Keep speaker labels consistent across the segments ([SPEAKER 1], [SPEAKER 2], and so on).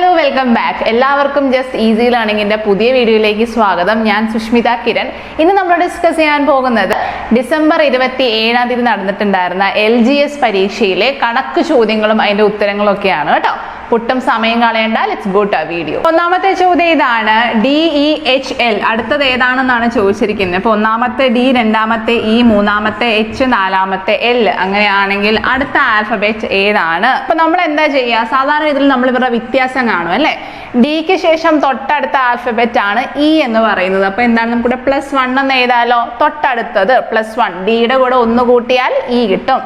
[SPEAKER 1] Hello welcome back എല്ലാവർക്കും just easy ലേണിംഗിന്റെ പുതിയ വീഡിയോയിലേക്ക് സ്വാഗതം. ഞാൻ സുഷ്മിത കിരൺ. ഇന്ന് നമ്മൾ ഡിസ്കസ് ചെയ്യാൻ പോകുന്നത് ഡിസംബർ ഇരുപത്തി ഏഴാം തീയതി നടന്നിട്ടുണ്ടായിരുന്ന എൽ ജി എസ് പരീക്ഷയിലെ കണക്ക് ചോദ്യങ്ങളും അതിന്റെ ഉത്തരങ്ങളും ഒക്കെയാണ് കേട്ടോ. ഒട്ടും സമയം കളയേണ്ട. ലെറ്റ്സ് ഗോ ടു വീഡിയോ ഒന്നാമത്തെ ചോദ്യം ഇതാണ്. ഡി ഇ എച്ച് എൽ അടുത്തത് ഏതാണെന്നാണ് ചോദിച്ചിരിക്കുന്നത്. ഇപ്പൊ ഒന്നാമത്തെ ഡി രണ്ടാമത്തെ ഇ മൂന്നാമത്തെ എച്ച് നാലാമത്തെ എൽ അങ്ങനെയാണെങ്കിൽ അടുത്ത ആൽഫബെറ്റ് ഏതാണ്? അപ്പൊ നമ്മൾ എന്താ ചെയ്യുക? സാധാരണ ഇതിൽ നമ്മൾ ഇവരുടെ വ്യത്യാസം കാണും. അല്ലെ? ഡിക്ക് ശേഷം തൊട്ടടുത്ത ആൽഫബറ്റ് ആണ് ഇ എന്ന് പറയുന്നത്. അപ്പൊ എന്താണ് നമുക്കിവിടെ പ്ലസ് വൺ എന്ന് എഴുതാലോ? തൊട്ടടുത്തത് പ്ലസ് വൺ ഡിയുടെ കൂടെ ഒന്ന് കൂട്ടിയാൽ ഇ കിട്ടും.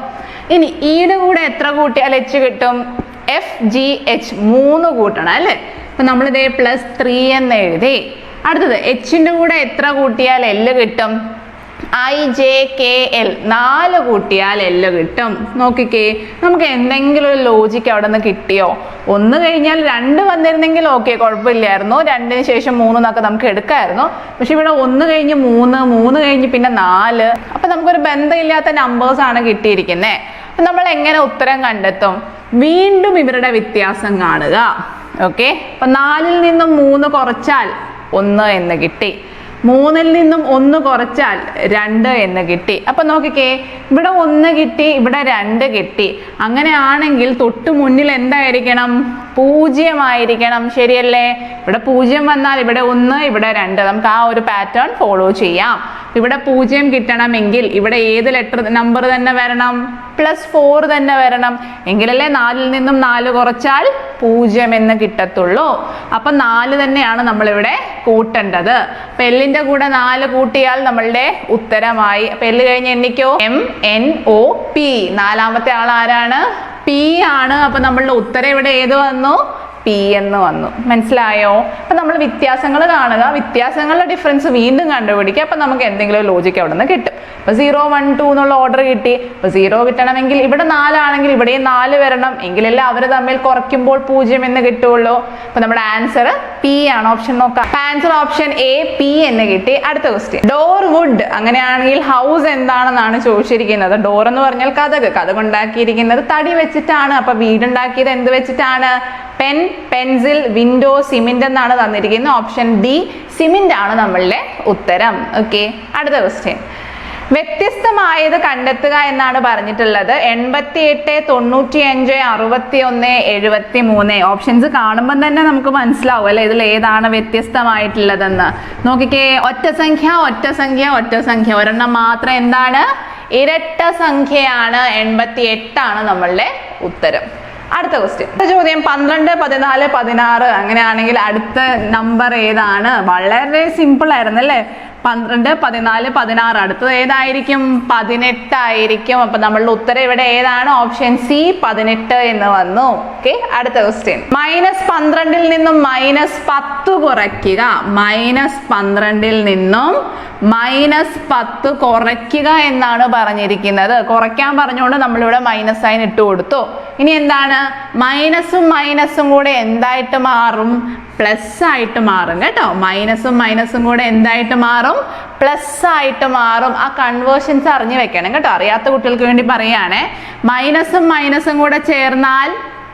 [SPEAKER 1] ഇനി ഇയുടെ കൂടെ എത്ര കൂട്ടിയാൽ എച്ച് കിട്ടും? എഫ് ജി എച്ച് മൂന്ന് കൂട്ടണം അല്ലേ? അപ്പൊ നമ്മളിതേ പ്ലസ് ത്രീ എന്ന് എഴുതി. അടുത്തത് എച്ചിന്റെ കൂടെ എത്ര കൂട്ടിയാൽ എല്ല് കിട്ടും? ഐ ജെ കെ എൽ നാല് കൂട്ടിയാൽ എല്ല് കിട്ടും. നോക്കിക്കേ നമുക്ക് എന്തെങ്കിലും ഒരു ലോജിക്ക് അവിടെ നിന്ന് കിട്ടിയോ? ഒന്ന് കഴിഞ്ഞാൽ രണ്ട് വന്നിരുന്നെങ്കിൽ ഓക്കെ കുഴപ്പമില്ലായിരുന്നു. രണ്ടിന് ശേഷം മൂന്ന് എന്നൊക്കെ നമുക്ക് എടുക്കായിരുന്നു. പക്ഷെ ഇവിടെ ഒന്ന് കഴിഞ്ഞ് മൂന്ന് മൂന്ന് കഴിഞ്ഞ് പിന്നെ നാല്. അപ്പൊ നമുക്കൊരു ബന്ധമില്ലാത്ത ആണ് കിട്ടിയിരിക്കുന്നത് അപ്പൊ നമ്മൾ എങ്ങനെ ഉത്തരം കണ്ടെത്തും? വീണ്ടും ഇവരുടെ വ്യത്യാസം കാണുക. ഓക്കെ അപ്പൊ നാലിൽ നിന്നും മൂന്ന് കുറച്ചാൽ ഒന്ന് എന്ന് കിട്ടി. മൂന്നിൽ നിന്നും ഒന്ന് കുറച്ചാൽ രണ്ട് എന്ന് കിട്ടി. അപ്പൊ നോക്കിക്കേ ഇവിടെ ഒന്ന് കിട്ടി ഇവിടെ രണ്ട് കിട്ടി. അങ്ങനെയാണെങ്കിൽ തൊട്ടു മുന്നിൽ എന്തായിരിക്കണം? പൂജ്യമായിരിക്കണം. ശരിയല്ലേ? ഇവിടെ പൂജ്യം വന്നാൽ ഇവിടെ ഒന്ന് ഇവിടെ രണ്ട്. നമുക്ക് ആ ഒരു പാറ്റേൺ ഫോളോ ചെയ്യാം. ഇവിടെ പൂജ്യം കിട്ടണമെങ്കിൽ ഇവിടെ ഏത് ലെറ്റർ നമ്പർ തന്നെ വരണം? പ്ലസ് ഫോർ തന്നെ വരണം. എങ്കിലല്ലേ നാലിൽ നിന്നും നാല് കുറച്ചാൽ പൂജ്യം എന്ന് കിട്ടത്തുള്ളൂ. അപ്പൊ നാല് തന്നെയാണ് നമ്മൾ ഇവിടെ കൂട്ടേണ്ടത് പെല്ലിന്റെ കൂടെ നാല് കൂട്ടിയാൽ നമ്മളുടെ ഉത്തരമായി. പെല്ല് കഴിഞ്ഞ് എണ്ണിക്കോ. M N O P. നാലാമത്തെ ആൾ ആരാണ് പി ആണ്. അപ്പൊ നമ്മളുടെ ഉത്തരം ഇവിടെ ഏത് വന്നു? പി എന്ന് വന്നു. മനസ്സിലായോ? അപ്പം നമ്മൾ വ്യത്യാസങ്ങൾ കാണുക. വ്യത്യാസങ്ങളുടെ ഡിഫറൻസ് വീണ്ടും കണ്ടുപിടിക്കുക. അപ്പം നമുക്ക് എന്തെങ്കിലും ലോജിക്ക് അവിടെ നിന്ന് കിട്ടും. അപ്പോൾ സീറോ വൺ ടു എന്നുള്ള ഓർഡർ കിട്ടി. അപ്പോൾ സീറോ കിട്ടണമെങ്കിൽ ഇവിടെ നാലാണെങ്കിൽ ഇവിടെയും നാല് വരണം. എങ്കിലല്ലേ അവർ തമ്മിൽ കുറയ്ക്കുമ്പോൾ പൂജ്യം എന്ന് കിട്ടുള്ളൂ. അപ്പോൾ നമ്മുടെ ആൻസർ പി ആണ്. ഓപ്ഷൻ നോക്കാം. ആൻസർ ഓപ്ഷൻ എ പി എന്ന് കിട്ടി. അടുത്ത ക്വസ്റ്റ്യൻ ഡോർ വുഡ് അങ്ങനെയാണെങ്കിൽ ഹൗസ് എന്താണെന്നാണ് ചോദിച്ചിരിക്കുന്നത്. ഡോർ എന്ന് പറഞ്ഞാൽ കഥക്. കഥകുണ്ടാക്കിയിരിക്കുന്നത് തടി വെച്ചിട്ടാണ്. അപ്പം വീടുണ്ടാക്കിയത് എന്ത് വെച്ചിട്ടാണ്? പെൻ പെൻസിൽ വിൻഡോ സിമെന്റ് എന്നാണ് തന്നിരിക്കുന്നത്. ഓപ്ഷൻ ഡി സിമെന്റ് ആണ് നമ്മളുടെ ഉത്തരം. ഓക്കെ അടുത്ത ക്വസ്റ്റ്യൻ വ്യത്യസ്തമായത് കണ്ടെത്തുക എന്നാണ് പറഞ്ഞിട്ടുള്ളത്. എൺപത്തി എട്ട് തൊണ്ണൂറ്റി അഞ്ച് അറുപത്തി ഒന്ന് എഴുപത്തി മൂന്ന് ഓപ്ഷൻസ് കാണുമ്പോൾ തന്നെ നമുക്ക് മനസ്സിലാവും അല്ലെ? ഇതിൽ ഏതാണ് വ്യത്യസ്തമായിട്ടുള്ളതെന്ന്. നോക്കിക്കേ ഒറ്റ സംഖ്യ ഒറ്റ സംഖ്യ ഒറ്റ സംഖ്യ. ഒരെണ്ണം മാത്രം എന്താണ്? ഇരട്ട സംഖ്യയാണ്. എൺപത്തി എട്ടാണ് നമ്മളുടെ ഉത്തരം. അടുത്ത ക്വസ്റ്റ്യൻ അടുത്ത ചോദ്യം പന്ത്രണ്ട് പതിനാല് പതിനാറ്. അങ്ങനെയാണെങ്കിൽ അടുത്ത നമ്പർ ഏതാണ്? വളരെ സിമ്പിൾ ആയിരുന്നു അല്ലേ പന്ത്രണ്ട് പതിനാല് പതിനാറ്. അടുത്തത് ഏതായിരിക്കും? പതിനെട്ടായിരിക്കും അപ്പൊ നമ്മളുടെ ഉത്തരം ഇവിടെ ഏതാണ്? ഓപ്ഷൻ സി പതിനെട്ട് എന്ന് വന്നു. ഓക്കെ അടുത്ത ക്വസ്റ്റ്യൻ മൈനസ് പന്ത്രണ്ടിൽ നിന്നും മൈനസ് പത്ത് കുറയ്ക്കുക. മൈനസ് പന്ത്രണ്ടിൽ നിന്നും മൈനസ് പത്ത് കുറയ്ക്കുക എന്നാണ് പറഞ്ഞിരിക്കുന്നത്. കുറയ്ക്കാൻ പറഞ്ഞുകൊണ്ട് നമ്മളിവിടെ മൈനസ് സൈൻ ഇട്ട് കൊടുത്തു. ഇനി എന്താണ്? മൈനസും മൈനസും കൂടെ എന്തായിട്ട് മാറും? പ്ലസ് ആയിട്ട് മാറും കേട്ടോ. മൈനസും മൈനസും കൂടെ എന്തായിട്ട് മാറും? പ്ലസ് ആയിട്ട് മാറും. ആ കൺവേർഷൻസ് അറിഞ്ഞു വെക്കണം കേട്ടോ. അറിയാത്ത കുട്ടികൾക്ക് വേണ്ടി പറയുകയാണേ. മൈനസും മൈനസും കൂടെ ചേർന്നാൽ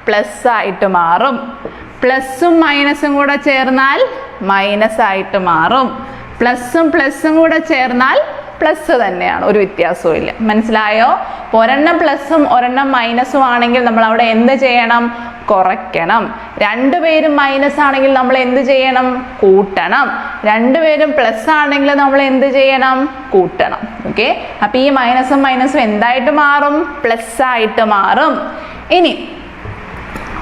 [SPEAKER 1] പ്ലസ് ആയിട്ട് മാറും. പ്ലസും മൈനസും കൂടെ ചേർന്നാൽ മൈനസ് ആയിട്ട് മാറും. പ്ലസും പ്ലസും കൂടെ ചേർന്നാൽ പ്ലസ് തന്നെയാണ്. ഒരു വ്യത്യാസവും ഇല്ല മനസ്സിലായോ? ഒരെണ്ണം പ്ലസും ഒരെണ്ണം മൈനസും ആണെങ്കിൽ നമ്മൾ അവിടെ എന്ത് ചെയ്യണം? കുറയ്ക്കണം. രണ്ടുപേരും മൈനസ് ആണെങ്കിൽ നമ്മൾ എന്ത് ചെയ്യണം? കൂട്ടണം. രണ്ടുപേരും പ്ലസ് ആണെങ്കിൽ നമ്മൾ എന്ത് ചെയ്യണം? കൂട്ടണം. ഓക്കെ അപ്പൊ ഈ മൈനസും മൈനസും എന്തായിട്ട് മാറും? പ്ലസ് ആയിട്ട് മാറും. ഇനി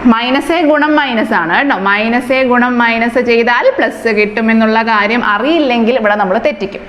[SPEAKER 1] മൈനസ് എ ഗുണം മൈനസ് ആണ് കേട്ടോ. മൈനസ് എ ഗുണം മൈനസ് ചെയ്താൽ പ്ലസ് കിട്ടും എന്നുള്ള കാര്യം അറിയില്ലെങ്കിൽ ഇവിടെ നമ്മൾ തെറ്റിക്കും.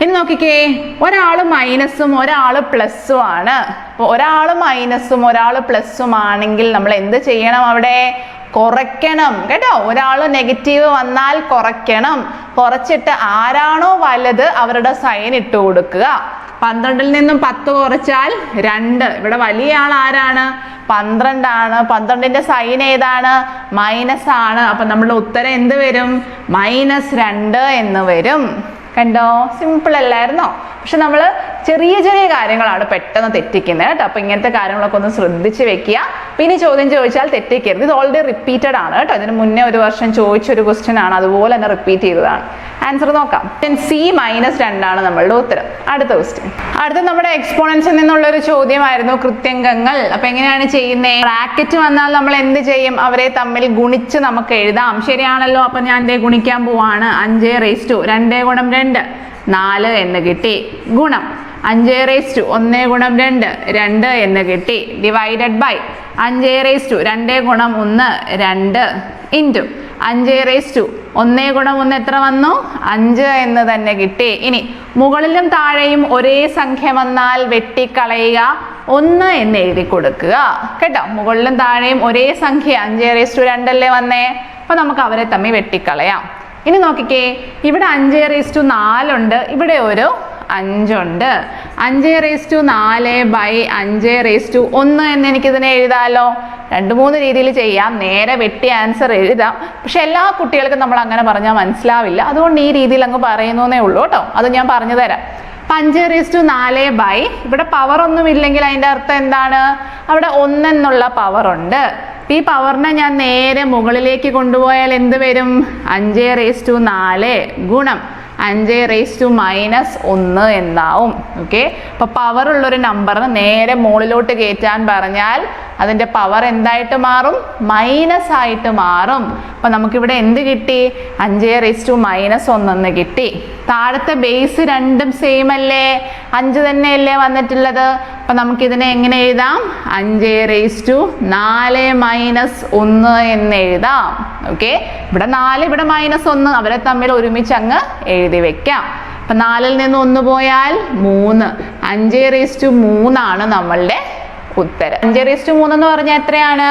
[SPEAKER 1] ഇനി നോക്കിക്കേ ഒരാൾ മൈനസും ഒരാൾ പ്ലസ്സും ആണ്. അപ്പോൾ ഒരാൾ മൈനസും ഒരാൾ പ്ലസ്സും ആണെങ്കിൽ നമ്മൾ എന്ത് ചെയ്യണം അവിടെ? കുറയ്ക്കണം. കേട്ടോ? ഒരാൾ നെഗറ്റീവ് വന്നാൽ കുറയ്ക്കണം. കുറച്ചിട്ട് ആരാണോ വലുത് അവരുടെ സൈൻ ഇട്ട് കൊടുക്കുക. പന്ത്രണ്ടിൽ നിന്നും പത്ത് കുറച്ചാൽ രണ്ട്. ഇവിടെ വലിയ ആൾ ആരാണ്? പന്ത്രണ്ടാണ്. പന്ത്രണ്ടിന്റെ സൈൻ ഏതാണ്? മൈനസ് ആണ്. അപ്പൊ നമ്മുടെ ഉത്തരം എന്ത് വരും? മൈനസ് രണ്ട് എന്ന് വരും. കണ്ടോ? സിമ്പിൾ അല്ലായിരുന്നോ? പക്ഷെ നമ്മൾ ചെറിയ ചെറിയ കാര്യങ്ങളാണ് പെട്ടെന്ന് തെറ്റിക്കുന്നത് കേട്ടോ. അപ്പൊ ഇങ്ങനത്തെ കാര്യങ്ങളൊക്കെ ഒന്ന് ശ്രദ്ധിച്ച് വെക്കുക. പിന്നെ ചോദ്യം ചോദിച്ചാൽ തെറ്റിക്കരുത്. ഇത് ഓൾറെഡി റിപ്പീറ്റഡ് ആണ് കേട്ടോ. ഇതിന് മുന്നേ ഒരു വർഷം ചോദിച്ച ഒരു ക്വസ്റ്റ്യൻ ആണ്. അതുപോലെ തന്നെ റിപ്പീറ്റ് ചെയ്തതാണ്. ആൻസർ നോക്കാം. സി മൈനസ് രണ്ടാണ് നമ്മളുടെ ഉത്തരം. അടുത്ത ക്വസ്റ്റ്യൻ അടുത്ത നമ്മുടെ എക്സ്പോണൻസിൽ നിന്നുള്ള ഒരു ചോദ്യമായിരുന്നു കൃത്യംഗങ്ങൾ. അപ്പൊ എങ്ങനെയാണ് ചെയ്യുന്നത് ബ്രാക്കറ്റ് വന്നാൽ നമ്മൾ എന്ത് ചെയ്യും? അവരെ തമ്മിൽ ഗുണിച്ച് നമുക്ക് എഴുതാം. ശരിയാണല്ലോ. അപ്പൊ ഞാൻ ദേ ഗുണിക്കാൻ പോവാണ്. അഞ്ച് റേസ് ടു രണ്ടേ ഗുണം രണ്ട്. നാല് എന്ന് കിട്ടി. ഗുണം. അഞ്ച് റേസ് ടു ഒന്ന് ഗുണം രണ്ട് രണ്ട് എന്ന് കിട്ടി. ഡിവൈഡഡ് ബൈ അഞ്ച് റേസ് ടു രണ്ട് ഗുണം ഒന്ന് രണ്ട് ഇന്റു അഞ്ച് റേസ് ടു ഒന്ന് ഗുണം ഒന്ന് എത്ര വന്നു? അഞ്ച് എന്ന് തന്നെ കിട്ടി. ഇനി മുകളിലും താഴെയും ഒരേ സംഖ്യ വന്നാൽ വെട്ടിക്കളയുക. ഒന്ന് എന്ന് എഴുതി കൊടുക്കുക. കേട്ടോ? മുകളിലും താഴെയും ഒരേ സംഖ്യ. അഞ്ച് റേസ് ടു രണ്ടല്ലേ വന്നേ? അപ്പൊ നമുക്ക് അവരെ തമ്മിൽ വെട്ടിക്കളയാം. ഇനി നോക്കിക്കേ. ഇവിടെ അഞ്ച് റേസ് ടു നാലുണ്ട് ഇവിടെ ഒരു അഞ്ചുണ്ട്. അഞ്ച് റേസ് ടു നാല് ബൈ അഞ്ച് റേസ് ടു ഒന്ന് എന്ന് എനിക്കിതിനെ എഴുതാമല്ലോ രണ്ട് മൂന്ന് രീതിയിൽ ചെയ്യാം. നേരെ വെട്ടി ആൻസർ എഴുതാം. പക്ഷെ എല്ലാ കുട്ടികൾക്കും നമ്മൾ അങ്ങനെ പറഞ്ഞാൽ മനസ്സിലാവില്ല. അതുകൊണ്ട് ഈ രീതിയിൽ അങ്ങ് പറയുന്നേ ഉള്ളൂ കേട്ടോ. അത് ഞാൻ പറഞ്ഞു തരാം. അപ്പം അഞ്ച് റേസ് ടു നാല് ബൈ ഇവിടെ പവർ ഒന്നും ഇല്ലെങ്കിൽ അതിന്റെ അർത്ഥം എന്താണ്? അവിടെ ഒന്നെന്നുള്ള ഉണ്ട്. ഈ പവറിനെ ഞാൻ നേരെ മുകളിലേക്ക് കൊണ്ടുപോയാൽ എന്ത് വരും? അഞ്ച് റേസ് ടു നാല് ഗുണം. അഞ്ച് റേസ് ടു മൈനസ് ഒന്ന് എന്നാവും. ഓക്കെ അപ്പോൾ പവർ ഉള്ളൊരു നമ്പറിന് നേരെ മുകളിലോട്ട് കയറ്റാൻ പറഞ്ഞാൽ അതിന്റെ പവർ എന്തായിട്ട് മാറും? മൈനസ് ആയിട്ട് മാറും. അപ്പം നമുക്കിവിടെ എന്ത് കിട്ടി? അഞ്ച് റേസ് ടു മൈനസ് ഒന്നെന്ന് കിട്ടി. താഴത്തെ ബേസ് രണ്ടും സെയിം അല്ലേ? അഞ്ച് തന്നെയല്ലേ വന്നിട്ടുള്ളത്? അപ്പം നമുക്കിതിനെ എങ്ങനെ എഴുതാം? അഞ്ച് റേസ് ടു നാല് മൈനസ് ഒന്ന് എന്ന് എഴുതാം. ഓക്കെ ഇവിടെ നാല് ഇവിടെ മൈനസ് ഒന്ന്. അവരെ തമ്മിൽ ഒരുമിച്ച് അങ്ങ് എഴുതി. വെക്കാം. അപ്പം നാലിൽ നിന്ന് ഒന്ന് പോയാൽ മൂന്ന്. അഞ്ച് റേസ് ടു മൂന്നാണ് നമ്മളുടെ ഉത്തരം. അഞ്ച് റേസ്റ്റ് മൂന്ന് എന്ന് പറഞ്ഞാൽ എത്രയാണ്?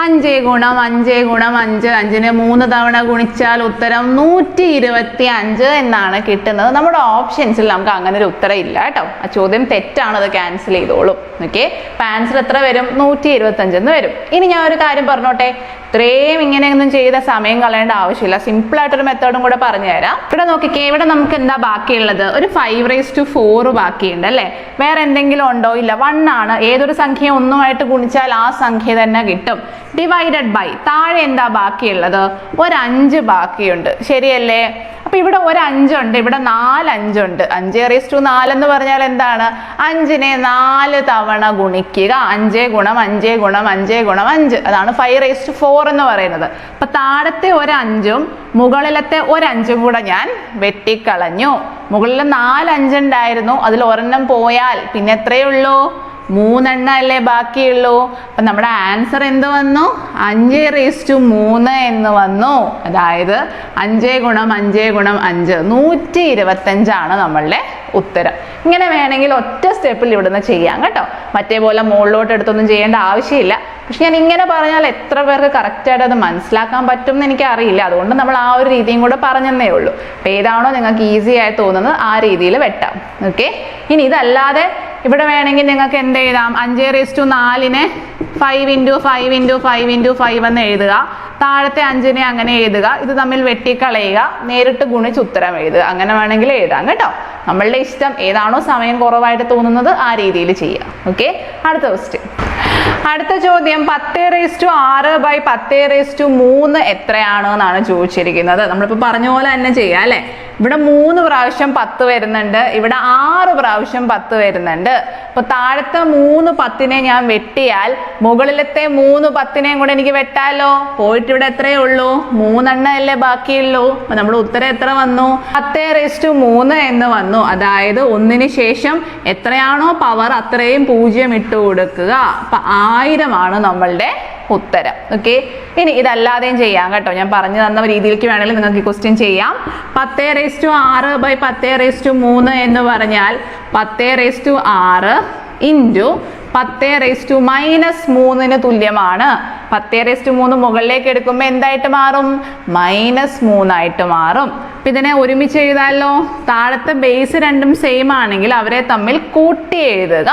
[SPEAKER 1] അഞ്ച് ഗുണം അഞ്ച് ഗുണം അഞ്ച്. അഞ്ചിനെ മൂന്ന് തവണ ഗുണിച്ചാൽ ഉത്തരം നൂറ്റി ഇരുപത്തി അഞ്ച് എന്നാണ് കിട്ടുന്നത്. നമ്മുടെ ഓപ്ഷൻസിൽ നമുക്ക് അങ്ങനെ ഒരു ഉത്തരം ഇല്ല കേട്ടോ. ആ ചോദ്യം തെറ്റാണ് അത് ക്യാൻസൽ ചെയ്തോളും. ഓക്കെ? അപ്പൊ ആൻസർ എത്ര വരും? നൂറ്റി ഇരുപത്തി എന്ന് വരും. ഇനി ഞാൻ ഒരു കാര്യം പറഞ്ഞോട്ടെ? ഇത്രയും ഇങ്ങനെയൊന്നും ചെയ്ത സമയം കളയേണ്ട ആവശ്യമില്ല. സിമ്പിൾ ആയിട്ടൊരു മെത്തേഡും കൂടെ പറഞ്ഞുതരാം ഇവിടെ നോക്കിക്കേ ഇവിടെ നമുക്ക് എന്താ ബാക്കിയുള്ളത്? ഒരു ഫൈവ് റേസ് ടു ഫോർ ബാക്കിയുണ്ട് അല്ലേ? വേറെ എന്തെങ്കിലും ഉണ്ടോ? ഇല്ല. വൺ ആണ്. ഏതൊരു സംഖ്യ ഒന്നുമായിട്ട് ഗുണിച്ചാൽ ആ സംഖ്യ തന്നെ കിട്ടും. ഡിവൈഡഡ് ബൈ താഴെ എന്താ ബാക്കിയുള്ളത്? ഒരു അഞ്ച് ബാക്കിയുണ്ട്. ശരിയല്ലേ? അപ്പൊ ഇവിടെ ഒരു അഞ്ചുണ്ട് ഇവിടെ നാല് അഞ്ചുണ്ട്. അഞ്ച് റേസ് ടു നാലെന്ന് പറഞ്ഞാൽ എന്താണ്? അഞ്ചിനെ നാല് തവണ ഗുണിക്കുക. അഞ്ചേ ഗുണം അഞ്ചേ ഗുണം അഞ്ചേ ഗുണം അഞ്ച്. അതാണ് ഫൈവ് റേസ് ടു ഫോർ എന്ന് പറയുന്നത്. അപ്പൊ താഴത്തെ ഒരു അഞ്ചും മുകളിലത്തെ ഒരു അഞ്ചും കൂടെ ഞാൻ വെട്ടിക്കളഞ്ഞു. മുകളിൽ നാല് അഞ്ചുണ്ടായിരുന്നു അതിൽ ഒരെണ്ണം പോയാൽ പിന്നെ എത്രയേ ഉള്ളൂ? മൂന്നെണ്ണം അല്ലേ ബാക്കിയുള്ളൂ? അപ്പൊ നമ്മുടെ ആൻസർ എന്ത് വന്നു? അഞ്ച് റേസ് ടു മൂന്ന് എന്ന് വന്നു. അതായത് അഞ്ച് ഗുണം അഞ്ച് ഗുണം അഞ്ച്. നൂറ്റി ഇരുപത്തഞ്ചാണ് നമ്മളുടെ ഉത്തരം. ഇങ്ങനെ വേണമെങ്കിൽ ഒറ്റ സ്റ്റെപ്പിൽ ഇവിടുന്ന് ചെയ്യാം കേട്ടോ. മറ്റേ പോലെ മുകളിലോട്ട് എടുത്തൊന്നും ചെയ്യേണ്ട ആവശ്യമില്ല. പക്ഷെ ഞാൻ ഇങ്ങനെ പറഞ്ഞാൽ എത്ര പേർക്ക് കറക്റ്റായിട്ട് അത് മനസ്സിലാക്കാൻ പറ്റും എന്ന് എനിക്ക് അറിയില്ല അതുകൊണ്ട് നമ്മൾ ആ ഒരു രീതിയും കൂടെ പറഞ്ഞതേ ഉള്ളൂ. അപ്പോൾ ഏതാണോ നിങ്ങൾക്ക് ഈസി ആയി തോന്നുന്നത് ആ രീതിയിൽ വെട്ടാം. ഓക്കെ ഇനി ഇതല്ലാതെ ഇവിടെ വേണമെങ്കിൽ നിങ്ങൾക്ക് എന്ത് എഴുതാം? അഞ്ച് raise to നാലിനെ five into five into five into five എന്ന് എഴുതുക. താഴത്തെ അഞ്ചിനെ അങ്ങനെ എഴുതുക. ഇത് തമ്മിൽ വെട്ടിക്കളയുക. നേരിട്ട് ഗുണിച്ച് ഉത്തരം എഴുതുക. അങ്ങനെ വേണമെങ്കിൽ എഴുതാം കേട്ടോ. നമ്മളുടെ ഇഷ്ടം ഏതാണോ സമയം കുറവായിട്ട് തോന്നുന്നത് ആ രീതിയിൽ ചെയ്യുക ഓക്കെ അടുത്ത ക്വസ്റ്റ്യൻ അടുത്ത ചോദ്യം പത്ത് റേസ് ടു ആറ് ബൈ പത്ത് റേസ് ടു മൂന്ന് എത്രയാണ് എന്നാണ് ചോദിച്ചിരിക്കുന്നത്. നമ്മളിപ്പോൾ പറഞ്ഞ പോലെ തന്നെ ചെയ്യാം അല്ലേ? ഇവിടെ മൂന്ന് പ്രാവശ്യം പത്ത് വരുന്നുണ്ട്. ഇവിടെ ആറ് പ്രാവശ്യം പത്ത് വരുന്നുണ്ട്. അപ്പൊ താഴത്തെ മൂന്ന് പത്തിനെ ഞാൻ വെട്ടിയാൽ മുകളിലത്തെ മൂന്ന് പത്തിനെയും കൂടെ എനിക്ക് വെട്ടാലോ? പോയിട്ട് ഇവിടെ എത്രയേ ഉള്ളൂ? മൂന്നെണ്ണം അല്ലേ ബാക്കിയുള്ളൂ? അപ്പൊ നമ്മുടെ ഉത്തരം എത്ര വന്നു? പത്ത് റേസ് ടു മൂന്ന് എന്ന് വന്നു. അതായത് ഒന്നിന് ശേഷം എത്രയാണോ പവർ അത്രയും പൂജ്യം ഇട്ട് കൊടുക്കുക. അപ്പൊ ആയിരമാണ് നമ്മളുടെ ഉത്തരം ഓക്കെ ഇനി ഇതല്ലാതെയും ചെയ്യാം കേട്ടോ. ഞാൻ പറഞ്ഞു തന്ന രീതിയിലേക്ക് വേണമെങ്കിൽ നിങ്ങൾക്ക് ഈ ക്വസ്റ്റ്യൻ ചെയ്യാം. പത്ത് റേസ് ടു ആറ് ബൈ പത്ത് റേസ് ടു മൂന്ന് എന്ന് പറഞ്ഞാൽ പത്ത് റേസ് ടു ആറ് ഇന്റു പത്ത് റേസ് ടു മൈനസ് മൂന്നിന് തുല്യമാണ്. പത്ത് റേസ് ടു മൂന്ന് മുകളിലേക്ക് എടുക്കുമ്പോൾ എന്തായിട്ട് മാറും? മൈനസ് മൂന്നായിട്ട് മാറും. അപ്പം ഇതിനെ ഒരുമിച്ച് എഴുതാമല്ലോ താഴത്തെ ബേസ് രണ്ടും സെയിം ആണെങ്കിൽ അവരെ തമ്മിൽ കൂട്ടി എഴുതുക.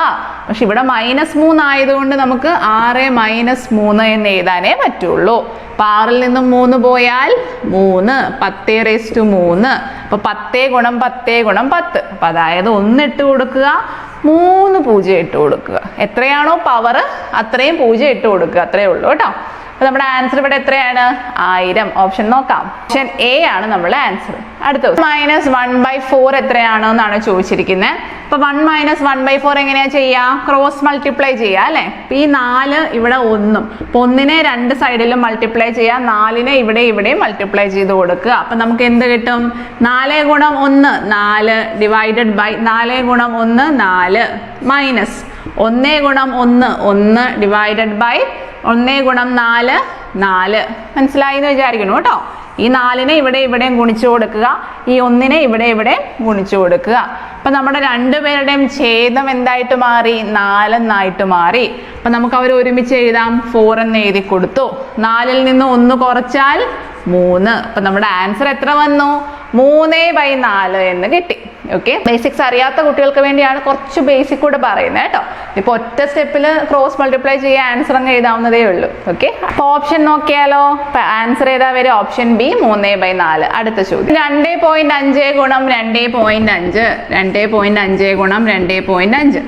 [SPEAKER 1] പക്ഷെ ഇവിടെ മൈനസ് മൂന്ന് ആയതുകൊണ്ട് നമുക്ക് ആറ് മൈനസ് മൂന്ന് എന്ന് എഴുതാനേ പറ്റുള്ളൂ. അപ്പം ആറിൽ നിന്നും മൂന്ന് പോയാൽ മൂന്ന്. പത്തേ റേസ് ടു മൂന്ന്. അപ്പൊ പത്തേ ഗുണം പത്തേ ഗുണം പത്ത്. അപ്പൊ അതായത് ഒന്ന് ഇട്ട് കൊടുക്കുക മൂന്ന് പൂജ്യം ഇട്ട് കൊടുക്കുക. എത്രയാണോ പവർ അത്രയും പൂജ്യം ഇട്ട് കൊടുക്കുക. അത്രേ ഉള്ളൂ കേട്ടോ. അപ്പൊ നമ്മുടെ ആൻസർ ഇവിടെ എത്രയാണ്? ആയിരം. ഓപ്ഷൻ നോക്കാം. ഓപ്ഷൻ എ ആണ് നമ്മുടെ ആൻസർ അടുത്ത മൈനസ് വൺ ബൈ ഫോർ എത്രയാണോ എന്നാണ് ചോദിച്ചിരിക്കുന്നത് അപ്പൊ one minus one by four എങ്ങനെയാ ചെയ്യാ? ക്രോസ് മൾട്ടിപ്ലൈ ചെയ്യാ അല്ലെ? ഈ നാല് ഇവിടെ ഒന്നും. അപ്പൊ ഒന്നിനെ രണ്ട് സൈഡിലും മൾട്ടിപ്ലൈ ചെയ്യാം. നാലിനെ ഇവിടെ ഇവിടെയും മൾട്ടിപ്ലൈ ചെയ്ത് കൊടുക്കുക. അപ്പൊ നമുക്ക് എന്ത് കിട്ടും? നാല് ഗുണം ഒന്ന്. നാല് ഡിവൈഡഡ് ബൈ നാല് ഗുണം ഒന്ന് നാല്. മൈനസ് ഒന്നേ ഗുണം ഒന്ന് ഒന്ന് ഡിവൈഡഡ് ബൈ ഒന്നേ ഗുണം നാല് നാല്. മനസ്സിലായി എന്ന് വിചാരിക്കുന്നു കേട്ടോ. ഈ നാലിനെ ഇവിടെ ഇവിടെയും ഗുണിച്ചു കൊടുക്കുക. ഈ ഒന്നിനെ ഇവിടെ ഇവിടെ ഗുണിച്ചു കൊടുക്കുക. അപ്പൊ നമ്മുടെ രണ്ടുപേരുടെയും ഛേദം എന്തായിട്ട് മാറി? നാലെന്നായിട്ട് മാറി. അപ്പൊ നമുക്ക് അവർ ഒരുമിച്ച് എഴുതാം. ഫോർ എന്ന് എഴുതി കൊടുത്തു. നാലിൽ നിന്ന് ഒന്ന് കുറച്ചാൽ മൂന്ന്. അപ്പൊ നമ്മുടെ ആൻസർ എത്ര വന്നു? മൂന്നേ ബൈ നാല് എന്ന് കിട്ടി. ഓക്കെ ബേസിക്സ് അറിയാത്ത കുട്ടികൾക്ക് വേണ്ടിയാണ് കുറച്ച് ബേസിക് കൂടെ പറയുന്നത് കേട്ടോ. ഇപ്പൊ ഒറ്റ സ്റ്റെപ്പിൽ ക്രോസ് മൾട്ടിപ്ലൈ ചെയ്യാൻ ആൻസർ അങ്ങ് എഴുതാവുന്നതേ ഉള്ളൂ. ഓക്കെ അപ്പൊ ഓപ്ഷൻ നോക്കിയാലോ? ആൻസർ ഏതാ വരും ഓപ്ഷൻ ബി മൂന്നേ ബൈ നാല്. അടുത്ത ചോദ്യം. രണ്ടേ പോയിന്റ് അഞ്ച് ഗുണം രണ്ടേ പോയിന്റ് അഞ്ച്. രണ്ടേ പോയിന്റ് അഞ്ച് ഗുണം രണ്ടേ പോയിന്റ് അഞ്ച്.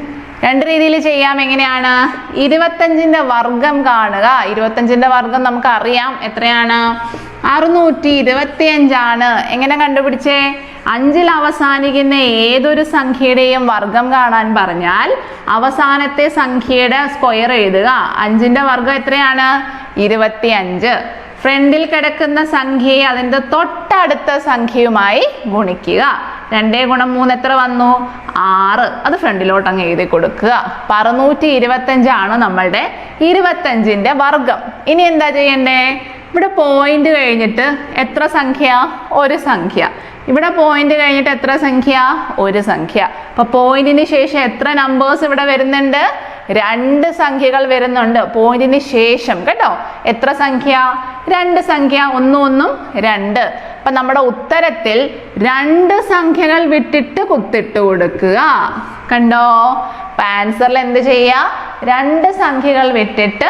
[SPEAKER 1] രണ്ട് രീതിയിൽ ചെയ്യാം. എങ്ങനെയാണ്? ഇരുപത്തഞ്ചിന്റെ വർഗം കാണുക. ഇരുപത്തഞ്ചിന്റെ വർഗം നമുക്ക് അറിയാം എത്രയാണ്? അറുന്നൂറ്റി ഇരുപത്തി അഞ്ചാണ് എങ്ങനെ കണ്ടുപിടിച്ചേ? അഞ്ചിൽ അവസാനിക്കുന്ന ഏതൊരു സംഖ്യയുടെയും വർഗം കാണാൻ പറഞ്ഞാൽ അവസാനത്തെ സംഖ്യയുടെ സ്ക്വയർ എഴുതുക. അഞ്ചിന്റെ വർഗം എത്രയാണ്? ഇരുപത്തി അഞ്ച് ഫ്രണ്ടിൽ കിടക്കുന്ന സംഖ്യയെ അതിന്റെ തൊട്ടടുത്ത സംഖ്യയുമായി ഗുണിക്കുക. രണ്ടേ ഗുണം മൂന്ന് എത്ര വന്നു? ആറ്. അത് ഫ്രണ്ടിലോട്ട് അങ്ങ് എഴുതി കൊടുക്കുക. അറുന്നൂറ്റി ഇരുപത്തഞ്ചാണ് നമ്മളുടെ ഇരുപത്തഞ്ചിന്റെ വർഗം. ഇനി എന്താ ചെയ്യണ്ടേ? ഇവിടെ പോയിന്റ് കഴിഞ്ഞിട്ട് എത്ര സംഖ്യ? ഒരു സംഖ്യ. ഇവിടെ പോയിന്റ് കഴിഞ്ഞിട്ട് എത്ര സംഖ്യ? ഒരു സംഖ്യ. അപ്പൊ പോയിന്റിന് ശേഷം എത്ര നമ്പേഴ്സ് ഇവിടെ വരുന്നുണ്ട്? രണ്ട് സംഖ്യകൾ വരുന്നുണ്ട്. പോയിന്റിന് ശേഷം കേട്ടോ? എത്ര സംഖ്യ? രണ്ട് സംഖ്യ. ഒന്നും ഒന്നും രണ്ട്. അപ്പൊ നമ്മുടെ ഉത്തരത്തിൽ രണ്ട് സംഖ്യകൾ വിട്ടിട്ട് കുത്തിട്ട് കൊടുക്കുക. കണ്ടോ? അപ്പൊ ആൻസറിൽ എന്ത് ചെയ്യുക? രണ്ട് സംഖ്യകൾ വിട്ടിട്ട്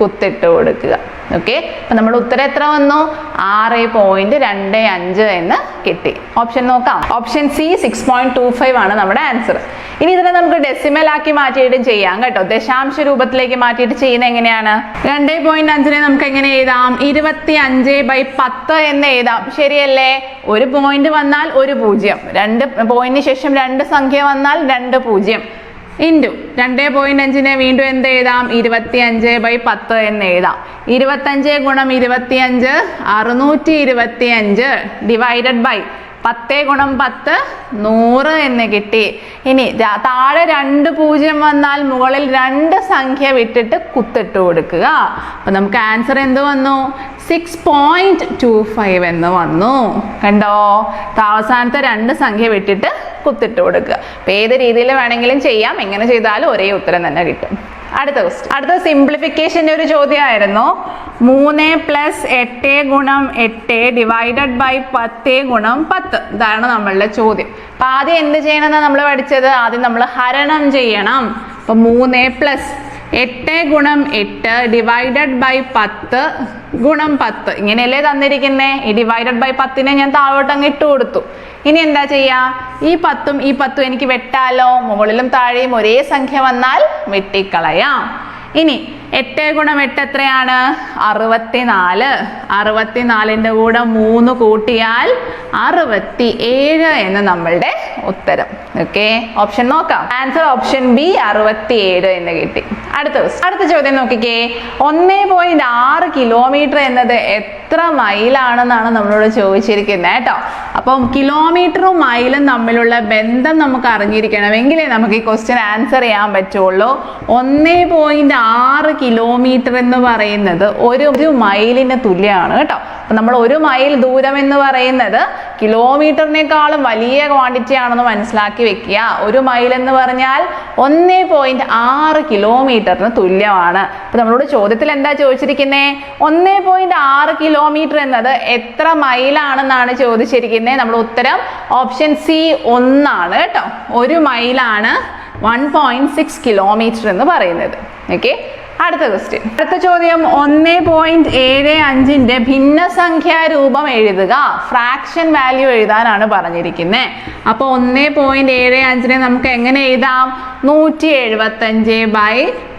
[SPEAKER 1] കുത്തിട്ട് കൊടുക്കുക. ഓക്കെ അപ്പൊ നമ്മുടെ ഉത്തരം എത്ര വന്നു? ആറ് പോയിന്റ് രണ്ട് അഞ്ച് എന്ന് കിട്ടി. ഓപ്ഷൻ നോക്കാം. Option C six point two five ആണ് നമ്മുടെ ആൻസർ ഇനി ഇതിനെ നമുക്ക് ഡെസിമൽ ആക്കി മാറ്റിയിട്ട് ചെയ്യാം കേട്ടോ. ദശാംശ രൂപത്തിലേക്ക് മാറ്റിയിട്ട് ചെയ്യുന്ന എങ്ങനെയാണ്? രണ്ട് പോയിന്റ് അഞ്ചിനെ നമുക്ക് എങ്ങനെ എഴുതാം? ഇരുപത്തി അഞ്ച് ബൈ പത്ത് എന്ന് എഴുതാം. ശരിയല്ലേ? ഒരു പോയിന്റ് വന്നാൽ ഒരു പൂജ്യം. രണ്ട് പോയിന്റിന് ശേഷം രണ്ട് സംഖ്യ വന്നാൽ രണ്ട് പൂജ്യം. ഇന്റു രണ്ടേ പോയിന്റ് അഞ്ചിനെ വീണ്ടും എന്ത് എഴുതാം? ഇരുപത്തി അഞ്ച് ബൈ പത്ത് എന്ന് എഴുതാം. ഇരുപത്തഞ്ച് ഗുണം ഇരുപത്തി അഞ്ച് അറുന്നൂറ്റി ഇരുപത്തി അഞ്ച് ഡിവൈഡഡ് ബൈ പത്ത് ഗുണം പത്ത് നൂറ് എന്ന് കിട്ടി. ഇനി താഴെ രണ്ട് പൂജ്യം വന്നാൽ മുകളിൽ രണ്ട് സംഖ്യ വിട്ടിട്ട് കുത്തിട്ട് കൊടുക്കുക. അപ്പൊ നമുക്ക് ആൻസർ എന്ത് വന്നു? സിക്സ് പോയിന്റ് ടു ഫൈവ് എന്ന് വന്നു. കണ്ടോ? അവസാനത്തെ രണ്ട് സംഖ്യ വിട്ടിട്ട് കുത്തിട്ട് കൊടുക്കുക. അപ്പൊ ഏത് രീതിയിൽ വേണമെങ്കിലും ചെയ്യാം. എങ്ങനെ ചെയ്താലും ഒരേ ഉത്തരം തന്നെ കിട്ടും. അടുത്ത ക്വസ്റ്റ്യൻ അടുത്ത സിംപ്ലിഫിക്കേഷന്റെ ഒരു ചോദ്യമായിരുന്നു. മൂന്ന് പ്ലസ് എട്ട് ഗുണം എട്ട് ഡിവൈഡഡ് ബൈ പത്ത് ഗുണം പത്ത്. ഇതാണ് നമ്മളുടെ ചോദ്യം. അപ്പം ആദ്യം എന്ത് ചെയ്യണമെന്നാണ് നമ്മൾ പഠിച്ചത്? ആദ്യം നമ്മൾ ഹരണം ചെയ്യണം. അപ്പം മൂന്ന് പ്ലസ് എട്ട് ഗുണം എട്ട് ഡിവൈഡഡ് ബൈ പത്ത് ഗുണം പത്ത്. ഇങ്ങനെയല്ലേ തന്നിരിക്കുന്നേ? ഈ ഡിവൈഡഡ് ബൈ പത്തിനെ ഞാൻ താഴോട്ട് അങ്ങ് ഇട്ട് കൊടുത്തു. ഇനി എന്താ ചെയ്യാ? ഈ പത്തും ഈ പത്തും എനിക്ക് വെട്ടാലോ? മുകളിലും താഴെയും ഒരേ സംഖ്യ വന്നാൽ വെട്ടിക്കളയാം. ഇനി എട്ട് ഗുണം എട്ട് എത്രയാണ്? അറുപത്തിനാല്. അറുപത്തിനാലിന്റെ കൂടെ മൂന്ന് കൂട്ടിയാൽ അറുപത്തി ഏഴ് എന്ന് നമ്മളുടെ ഉത്തരം. ഓക്കെ ഓപ്ഷൻ നോക്കാം. ആൻസർ ഓപ്ഷൻ ബി അറുപത്തി ഏഴ് എന്ന് കിട്ടി. അടുത്ത. അടുത്ത ചോദ്യം നോക്കിക്കേ. ഒന്നേ പോയിന്റ് ആറ് കിലോമീറ്റർ എന്നത് എത്ര മൈലാണെന്നാണ് നമ്മളോട് ചോദിച്ചിരിക്കുന്നത് കേട്ടോ. അപ്പം കിലോമീറ്ററും മൈലും തമ്മിലുള്ള ബന്ധം നമുക്ക് അറിഞ്ഞിരിക്കണമെങ്കിലേ നമുക്ക് ഈ ക്വസ്റ്റ്യൻ ആൻസർ ചെയ്യാൻ പറ്റുള്ളൂ. ഒന്നേ പോയിന്റ് ആറ് കിലോമീറ്റർ എന്ന് പറയുന്നത് ഒരു ഒരു മൈലിന് തുല്യമാണ് കേട്ടോ. അപ്പൊ നമ്മൾ ഒരു മൈൽ ദൂരം എന്ന് പറയുന്നത് കിലോമീറ്ററിനേക്കാളും വലിയ ക്വാണ്ടിറ്റി ആണെന്ന് മനസ്സിലാക്കി വെക്കുക. ഒരു മൈൽ എന്ന് പറഞ്ഞാൽ ഒന്നേ പോയിന്റ് ആറ് കിലോമീറ്ററിന് തുല്യമാണ്. അപ്പൊ നമ്മളോട് ചോദ്യത്തിൽ എന്താ ചോദിച്ചിരിക്കുന്നേ? ഒന്നേ പോയിന്റ് ആറ് കിലോമീറ്റർ എന്നത് എത്ര മൈലാണെന്നാണ് ചോദിച്ചിരിക്കുന്നത് നമ്മുടെ ഉത്തരം ഓപ്ഷൻ സി ഒന്നാണ് കേട്ടോ. ഒരു മൈലാണ് വൺ പോയിന്റ് സിക്സ് കിലോമീറ്റർ എന്ന് പറയുന്നത്. ഓക്കെ അടുത്ത ക്വസ്റ്റ്യൻ അടുത്ത ചോദ്യം ഒന്ന് പോയിന്റ് ഏഴ് അഞ്ചിന്റെ ഭിന്നസംഖ്യാ രൂപം എഴുതുക. ഫ്രാക്ഷൻ വാല്യൂ എഴുതാനാണ് പറഞ്ഞിരിക്കുന്നത് അപ്പോൾ ഒന്ന് പോയിന്റ് ഏഴ് അഞ്ചിനെ നമുക്ക് എങ്ങനെ എഴുതാം? നൂറ്റി എഴുപത്തഞ്ച് ബൈ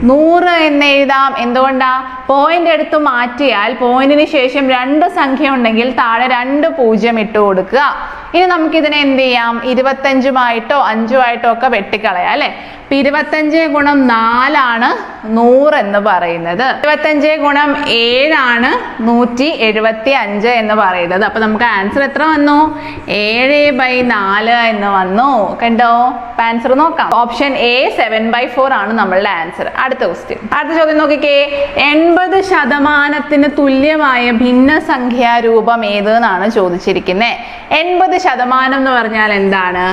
[SPEAKER 1] നൂറ് എന്ന് എഴുതാം. എന്തുകൊണ്ടാ? പോയിന്റ് എടുത്ത് മാറ്റിയാൽ പോയിന്റിന് ശേഷം രണ്ട് സംഖ്യ ഉണ്ടെങ്കിൽ താഴെ രണ്ട് പൂജ്യം ഇട്ട് കൊടുക്കുക. ഇനി നമുക്ക് ഇതിനെ എന്ത് ചെയ്യാം? ഇരുപത്തഞ്ചുമായിട്ടോ അഞ്ചുമായിട്ടോ ഒക്കെ വെട്ടിക്കളയാം അല്ലെ? ഇപ്പൊ ഇരുപത്തഞ്ച് ഗുണം നാലാണ് നൂറ് എന്ന് പറയുന്നത്. ഇരുപത്തഞ്ച് ഗുണം ഏഴാണ് നൂറ്റി എഴുപത്തി അഞ്ച് എന്ന് പറയുന്നത്. അപ്പൊ നമുക്ക് ആൻസർ എത്ര വന്നു? ഏഴ് ബൈ നാല് എന്ന് വന്നു. കണ്ടോ? ആൻസർ നോക്കാം. Option A seven by four ആണ് നമ്മളുടെ ആൻസർ അടുത്ത ക്വസ്റ്റ്യൻ അടുത്ത ചോദ്യം നോക്കിക്കേ. എൺപത് ശതമാനത്തിന് തുല്യമായ ഭിന്നസംഖ്യാ രൂപം ഏത് എന്നാണ് ചോദിച്ചിരിക്കുന്നത് എൺപത് ശതമാനം എന്ന് പറഞ്ഞാൽ എന്താണ്?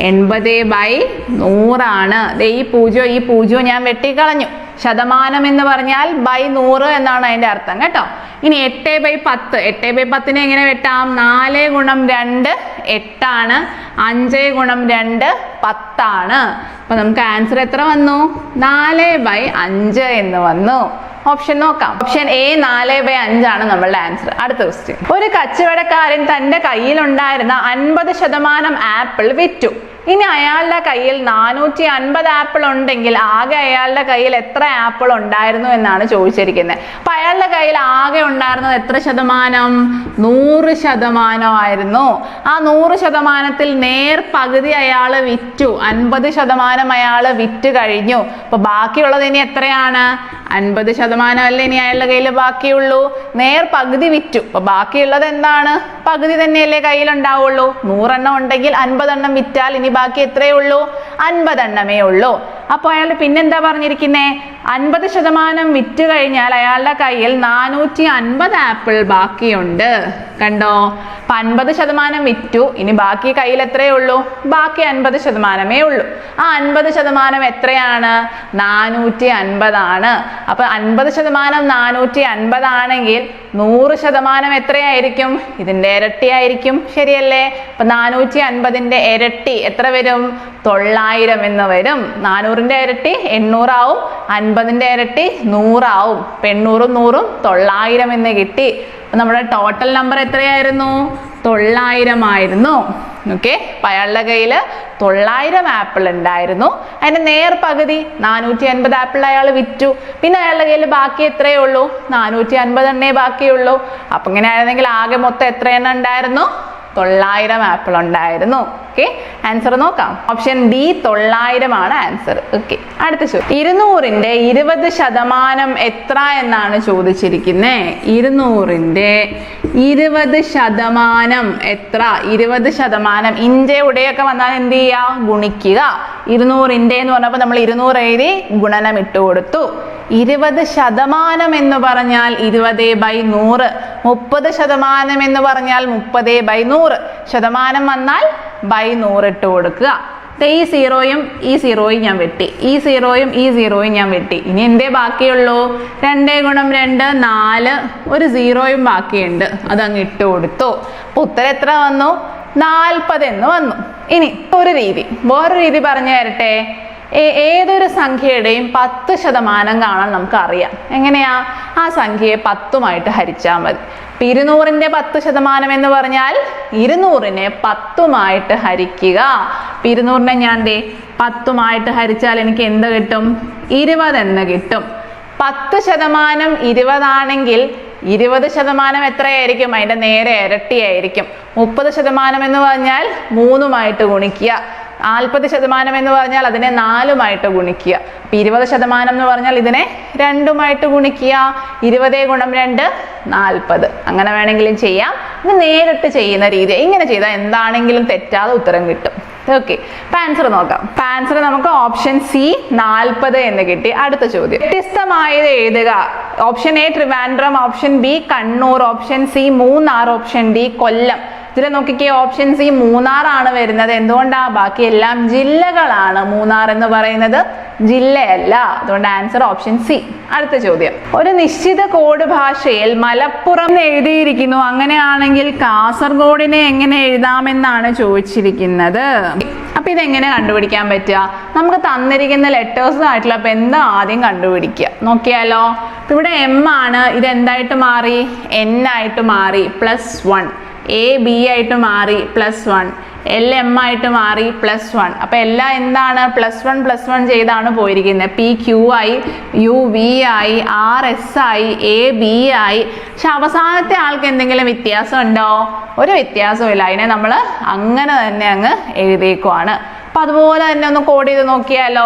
[SPEAKER 1] എൺപത് ബൈ നൂറാണ്. ഈ പൂജ്യം ഈ പൂജ്യം ഞാൻ വെട്ടിക്കളഞ്ഞു. ശതമാനം എന്ന് പറഞ്ഞാൽ ബൈ നൂറ് എന്നാണ് അതിന്റെ അർത്ഥം കേട്ടോ. ഇനി എട്ട് ബൈ പത്ത്. എട്ട് ബൈ പത്തിനെ എങ്ങനെ വെട്ടാം? നാല് ഗുണം രണ്ട് എട്ടാണ്. അഞ്ച് ഗുണം രണ്ട് പത്താണ്. അപ്പൊ നമുക്ക് ആൻസർ എത്ര വന്നു? നാല് ബൈ അഞ്ച് എന്ന് വന്നു. ഓപ്ഷൻ നോക്കാം. ഓപ്ഷൻ എ നാല് ബൈ അഞ്ചാണ് നമ്മളുടെ ആൻസർ. അടുത്ത ക്വസ്റ്റ്യൻ. ഒരു കച്ചവടക്കാരൻ തന്റെ കയ്യിലുണ്ടായിരുന്ന അൻപത് ശതമാനം ആപ്പിൾ വിറ്റു. ഇനി അയാളുടെ കയ്യിൽ നാനൂറ്റി അൻപത് ആപ്പിൾ ഉണ്ടെങ്കിൽ ആകെ അയാളുടെ കയ്യിൽ എത്ര ആപ്പിൾ ഉണ്ടായിരുന്നു എന്നാണ് ചോദിച്ചിരിക്കുന്നത്. അപ്പൊ അയാളുടെ കയ്യിൽ ആകെ ഉണ്ടായിരുന്നത് എത്ര ശതമാനം? നൂറ് ശതമാനമായിരുന്നു. ആ നൂറ് ശതമാനത്തിൽ നേർ പകുതി അയാൾ വിറ്റു. അൻപത് ശതമാനം അയാൾ വിറ്റ് കഴിഞ്ഞു. അപ്പൊ ബാക്കിയുള്ളത് ഇനി എത്രയാണ്? അൻപത് ശതമാനം അല്ലേ ഇനി അയാളുടെ കയ്യിൽ ബാക്കിയുള്ളൂ. നേർ പകുതി വിറ്റു. അപ്പൊ ബാക്കിയുള്ളത് എന്താണ്? പകുതി തന്നെയല്ലേ കയ്യിലുണ്ടാവുള്ളൂ നൂറെണ്ണം ഉണ്ടെങ്കിൽ അൻപതെണ്ണം വിറ്റാൽ ഇനി ബാക്കി എത്രയേ ഉള്ളൂ? അൻപതെണ്ണമേ ഉള്ളൂ. അപ്പോൾ അയാൾ പിന്നെന്താ പറഞ്ഞിരിക്കുന്നേ? അൻപത് ശതമാനം വിറ്റ് കഴിഞ്ഞാൽ അയാളുടെ കയ്യിൽ നാനൂറ്റി അൻപത് ആപ്പിൾ ബാക്കിയുണ്ട്. കണ്ടോ? അപ്പൊ അൻപത് ശതമാനം വിറ്റു ഇനി ബാക്കി കയ്യിൽ എത്രയേ ഉള്ളൂ? ബാക്കി അൻപത് ശതമാനമേ ഉള്ളൂ. ആ അൻപത് ശതമാനം എത്രയാണ്? നാനൂറ്റി അൻപതാണ്. അപ്പൊ അൻപത് ശതമാനം നാനൂറ്റി അൻപതാണെങ്കിൽ നൂറ് ശതമാനം എത്രയായിരിക്കും? ഇതിന്റെ ഇരട്ടിയായിരിക്കും. ശരിയല്ലേ? അപ്പൊ നാനൂറ്റി അൻപതിന്റെ ഇരട്ടി എത്ര വരും? തൊള്ളായിരം എന്ന് വരും. നാനൂറിന്റെ ഇരട്ടി എണ്ണൂറാവും. അൻപതിന്റെ ഇരട്ടി നൂറാവും. എണ്ണൂറും നൂറും തൊള്ളായിരം എന്ന് കിട്ടി. നമ്മുടെ ടോട്ടൽ നമ്പർ എത്രയായിരുന്നു? തൊള്ളായിരം ആയിരുന്നു ഓക്കെ അപ്പൊ അയാളുടെ കയ്യിൽ തൊള്ളായിരം ആപ്പിൾ ഉണ്ടായിരുന്നു. അതിന്റെ നേർ പകുതി നാനൂറ്റി അൻപത് ആപ്പിൾ അയാൾ വിറ്റു. പിന്നെ അയാളുടെ കയ്യിൽ ബാക്കി എത്രയേ ഉള്ളൂ? നാനൂറ്റി അൻപത് എണ്ണേ ബാക്കിയുള്ളൂ. അപ്പൊ ഇങ്ങനെ ആയിരുന്നെങ്കിൽ ആകെ മൊത്തം എത്ര എണ്ണം ഉണ്ടായിരുന്നു? തൊള്ളായിരം ആപ്പിൾ ഉണ്ടായിരുന്നു. ഓക്കെ ആൻസർ നോക്കാം. ഓപ്ഷൻ ഡി തൊള്ളായിരം ആണ് ആൻസർ ഓക്കെ അടുത്ത ചോദ്യം. ഇരുന്നൂറിന്റെ ഇരുപത് ശതമാനം എത്ര എന്നാണ് ചോദിച്ചിരിക്കുന്നത് ഇരുന്നൂറിന്റെ ഇരുപത് ശതമാനം എത്ര? ഇരുപത് ശതമാനം ഇന്റെ ഉടയൊക്കെ വന്നാൽ എന്ത് ചെയ്യുക ഗുണിക്കുക. ഇരുന്നൂറിന്റെ എന്ന് പറഞ്ഞപ്പോൾ നമ്മൾ ഇരുന്നൂറ് എഴുതി ഗുണനം ഇട്ട് കൊടുത്തു. ഇരുപത് ശതമാനം എന്ന് പറഞ്ഞാൽ ഇരുപത് ബൈ നൂറ്. മുപ്പത് ശതമാനം എന്ന് പറഞ്ഞാൽ മുപ്പത് ബൈ നൂറ്. ശതമാനം വന്നാൽ ബൈ നൂറ് ഇട്ട് കൊടുക്കുക. ഈ സീറോയും ഈ സീറോയും ഞാൻ വെട്ടി. ഈ സീറോയും ഈ സീറോയും ഞാൻ വെട്ടി. ഇനി എന്തേ ബാക്കിയുള്ളൂ? രണ്ട് ഗുണം രണ്ട് നാല്. ഒരു സീറോയും ബാക്കിയുണ്ട്. അതങ്ങ് ഇട്ട് കൊടുത്തു. അപ്പൊ ഉത്തരം എത്ര വന്നു? നാൽപ്പത് എന്ന് വന്നു. ഇനി ഒരു രീതി. വേറൊരു രീതി പറഞ്ഞു തരട്ടെ. ഏതൊരു സംഖ്യയുടെയും പത്ത് ശതമാനം കാണാൻ നമുക്കറിയാം. എങ്ങനെയാ? ആ സംഖ്യയെ പത്തുമായിട്ട് ഹരിച്ചാൽ മതി. ഇപ്പൊ ഇരുന്നൂറിന്റെ പത്ത് ശതമാനം എന്ന് പറഞ്ഞാൽ ഇരുന്നൂറിനെ പത്തുമായിട്ട് ഹരിക്കുക. ഇപ്പൊ ഇരുന്നൂറിനെ ഞാൻ ദേ പത്തുമായിട്ട് ഹരിച്ചാൽ എനിക്ക് എന്ത് കിട്ടും? ഇരുപതെന്ന് കിട്ടും. പത്ത് ശതമാനം ഇരുപതാണെങ്കിൽ ഇരുപത് ശതമാനം എത്രയായിരിക്കും? അതിന്റെ നേരെ ഇരട്ടിയായിരിക്കും. മുപ്പത് ശതമാനം എന്ന് പറഞ്ഞാൽ മൂന്നുമായിട്ട് ഗുണിക്കുക. നാൽപ്പത് ശതമാനം എന്ന് പറഞ്ഞാൽ അതിനെ നാലുമായിട്ട് ഗുണിക്കുക. അപ്പൊ ഇരുപത് ശതമാനം എന്ന് പറഞ്ഞാൽ ഇതിനെ രണ്ടുമായിട്ട് ഗുണിക്കുക. ഇരുപതേ ഗുണം രണ്ട് നാൽപ്പത് അങ്ങനെ വേണമെങ്കിലും ചെയ്യാം. ഇത് നേരിട്ട് ചെയ്യുന്ന രീതി. ഇങ്ങനെ ചെയ്താൽ എന്താണെങ്കിലും തെറ്റാതെ ഉത്തരം കിട്ടും. ഓക്കെ അപ്പം ആൻസർ നോക്കാം. അപ്പം ആൻസർ നമുക്ക് ഓപ്ഷൻ സി നാൽപ്പത് എന്ന് കിട്ടി. അടുത്ത ചോദ്യം. വ്യത്യസ്തമായത് എഴുതുക. Option A Trivandrum option B Kannur option C Munnar. Option D Kollam. ഇതിൽ നോക്കിക്കേ ഓപ്ഷൻ സി മൂന്നാറാണ് വരുന്നത്. എന്തുകൊണ്ടാ? ബാക്കി എല്ലാം ജില്ലകളാണ് മൂന്നാർ എന്ന് പറയുന്നത്. ജില്ലയല്ല. അതുകൊണ്ട് ആൻസർ ഓപ്ഷൻ സി അടുത്ത ചോദ്യം. ഒരു നിശ്ചിത കോഡ് ഭാഷയിൽ മലപ്പുറം എഴുതിയിരിക്കുന്നു. അങ്ങനെയാണെങ്കിൽ കാസർഗോഡിനെ എങ്ങനെ എഴുതാമെന്നാണ് ചോദിച്ചിരിക്കുന്നത്. അപ്പൊ ഇതെങ്ങനെ കണ്ടുപിടിക്കാൻ പറ്റുക? നമുക്ക് തന്നിരിക്കുന്ന ലെറ്റേഴ്സ് ആയിട്ടുള്ള എന്താ ആദ്യം കണ്ടുപിടിക്കുക? നോക്കിയാലോ. ഇവിടെ എം ആണ്. ഇത് എന്തായിട്ട് മാറി? എൻ ആയിട്ട് മാറി. പ്ലസ് വൺ എ ബി ആയിട്ട് മാറി പ്ലസ് വൺ എൽ എം ആയിട്ട് മാറി പ്ലസ് വൺ അപ്പം എല്ലാം എന്താണ്? പ്ലസ് വൺ പ്ലസ് വൺ ചെയ്താണ് പോയിരിക്കുന്നത്. പി ക്യു ആയി യു വി ആയി ആർ എസ് ആയി എ ബി ആയി. പക്ഷെ അവസാനത്തെ ആൾക്ക് എന്തെങ്കിലും വ്യത്യാസം ഉണ്ടോ? ഒരു വ്യത്യാസവും ഇല്ല. അതിനെ നമ്മൾ അങ്ങനെ തന്നെ അങ്ങ് എഴുതിയേക്കുവാണ്. അപ്പൊ അതുപോലെ തന്നെ ഒന്ന് കോഡ് ചെയ്ത് നോക്കിയാലോ?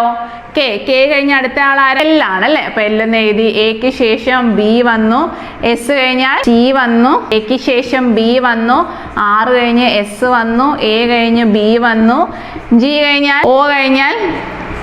[SPEAKER 1] കെ കെ കഴിഞ്ഞ അടുത്ത ആൾ ആരെല്ലാണ് അല്ലേ അപ്പൊ എല്ലാം എഴുതി എക്ക് ശേഷം ബി വന്നു. എസ് കഴിഞ്ഞാൽ ടി വന്നു. എക്ക് ശേഷം ബി വന്നു. ആറ് കഴിഞ്ഞ് എസ് വന്നു. എ കഴിഞ്ഞ് ബി വന്നു. ജി കഴിഞ്ഞാൽ ഒ കഴിഞ്ഞാൽ